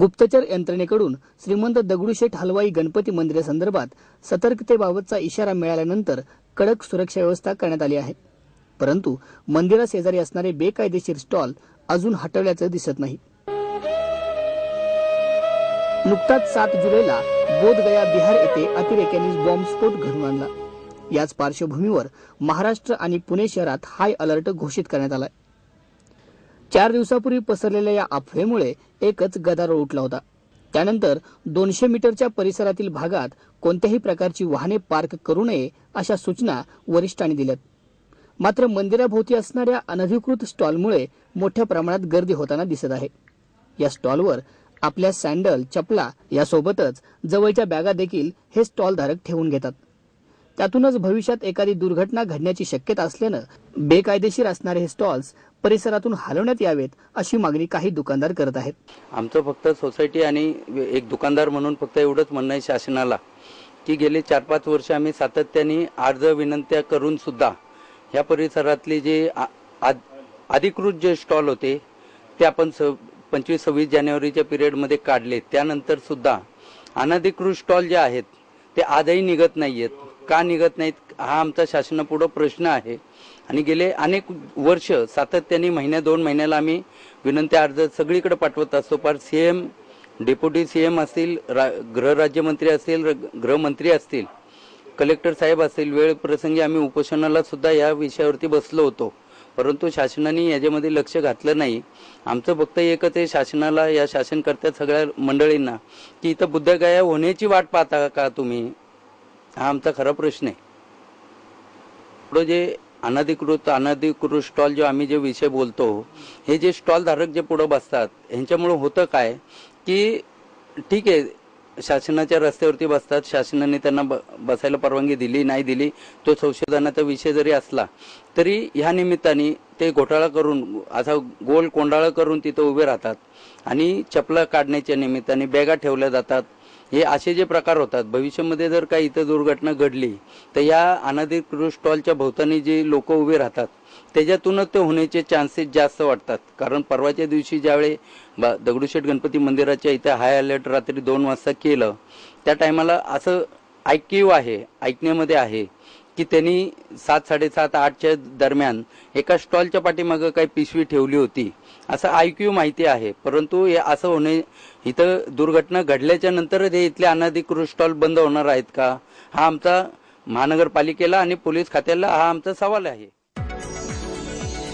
गुप्तचर यंत्रणेकडून श्रीमंत दगडूशेठ हलवाई गणपती मंदिरासंदर्भात सतर्कतेबाबतचा इशारा मिळाल्यानंतर कडक सुरक्षा व्यवस्था करण्यात आली आहे. परंतु मंदिराशेजारी असणारे बेकायदेशीर स्टॉल अजून हटवल्याचं दिसत नाही. नुकताच सात जुलैला बोधगया बिहार येथे अतिरेक्यांनी बॉम्बस्फोट घडून आणला. याच पार्श्वभूमीवर महाराष्ट्र आणि पुणे शहरात हाय अलर्ट घोषित करण्यात आलाय. चार दिवसापूर्वी पसरलेल्या या अफवेमुळे एकच गदारोळ उठला होता. त्यानंतर दोनशे मीटरच्या परिसरातील भागात कोणत्याही प्रकारची वाहने पार्क करू नये अशा सूचना वरिष्ठांनी दिल्यात. मात्र मंदिराभोवती असणाऱ्या अनधिकृत स्टॉलमुळे मोठ्या प्रमाणात गर्दी होताना दिसत आहे. या स्टॉलवर आपल्या सँडल चपला यासोबतच जवळच्या बॅगा देखील हे स्टॉल धारक ठेवून घेतात. त्यातूनच भविष्यात एखादी दुर्घटना घडण्याची शक्यता असल्यानं बेकायदेशीर असणारे हे स्टॉल्स परिसरातून हलवण्यात यावेत अशी मागणी काही दुकानदार करत आहेत. आमचं फक्त सोसायटी आणि एक दुकानदार म्हणून फक्त एवढंच म्हणणं आहे शासनाला की गेले चार पाच वर्ष आम्ही सातत्याने अर्ज विनंत्या करून सुद्धा ह्या परिसरातले जे आ- आद- अधिकृत जे स्टॉल होते ते आपण स पंचवीस सव्वीस जानेवारीच्या पिरियडमध्ये काढले. त्यानंतर सुद्धा अनधिकृत स्टॉल जे आहेत ते आजही निघत नाही आहेत का निघत नाहीत हा आमचा शासनापुढं प्रश्न आहे. आणि गेले अनेक वर्ष सातत्याने महिन्या दोन महिन्याला आम्ही विनंती अर्ज सगळीकडे पाठवत असतो. पर सीएम डेप्युटी सीएम असतील रा गृहराज्यमंत्री असतील र- गृहमंत्री असतील कलेक्टर साहेब असतील वेळ प्रसंगी आम्ही उपोषणाला सुद्धा या विषयावरती बसलो होतो. परंतु शासनाने याच्यामध्ये लक्ष घातलं नाही. आमचं फक्त एकच आहे शासनाला या शासनकर्त्या सगळ्या मंडळींना की इथं बुद्धगया होण्याची वाट पाहता का तुम्ही? हा आमचा खरा प्रश्न आहे. पुढं जे अनधिकृत अनधिकृत स्टॉल जो आम्ही जे विषय बोलतो हे जे स्टॉल धारक जे पुढं बसतात ह्यांच्यामुळे होतं काय की ठीक आहे शासनाच्या रस्त्यावरती बसतात शासनाने त्यांना ब- बसायला परवानगी दिली नाही दिली तो संशोधनाचा विषय जरी असला तरी ह्या निमित्ताने ते घोटाळा करून असा गोल कोंडाळा करून तिथं उभे राहतात आणि चपला काढण्याच्या निमित्ताने बॅगा ठेवल्या जातात हे असे जे प्रकार होतात भविष्यामध्ये जर काही इथं दुर्घटना घडली तर या अनधिकृत स्टॉलच्या भोवतानी जे लोक उभे राहतात त्याच्यातूनच ते होण्याचे चान्सेस जास्त वाटतात कारण परवाच्या दिवशी ज्यावेळी दगडूशेठ गणपती मंदिराच्या इथे हाय अलर्ट रात्री दोन वाजता केलं त्या टायमाला असं ऐकीव आहे ऐकण्यामध्ये आहे. की त्यांनी सात साडेसात आठच्या दरम्यान एका स्टॉलच्या पाठीमागं काही पिशवी ठेवली होती. असं आयक्यू माहिती आहे. परंतु हे असं होणे इथं दुर्घटना घडल्याच्या नंतर हे इथले अनधिकृत स्टॉल बंद होणार आहेत का? हा आमचा महानगरपालिकेला आणि पोलीस खात्याला हा आमचा सवाल आहे.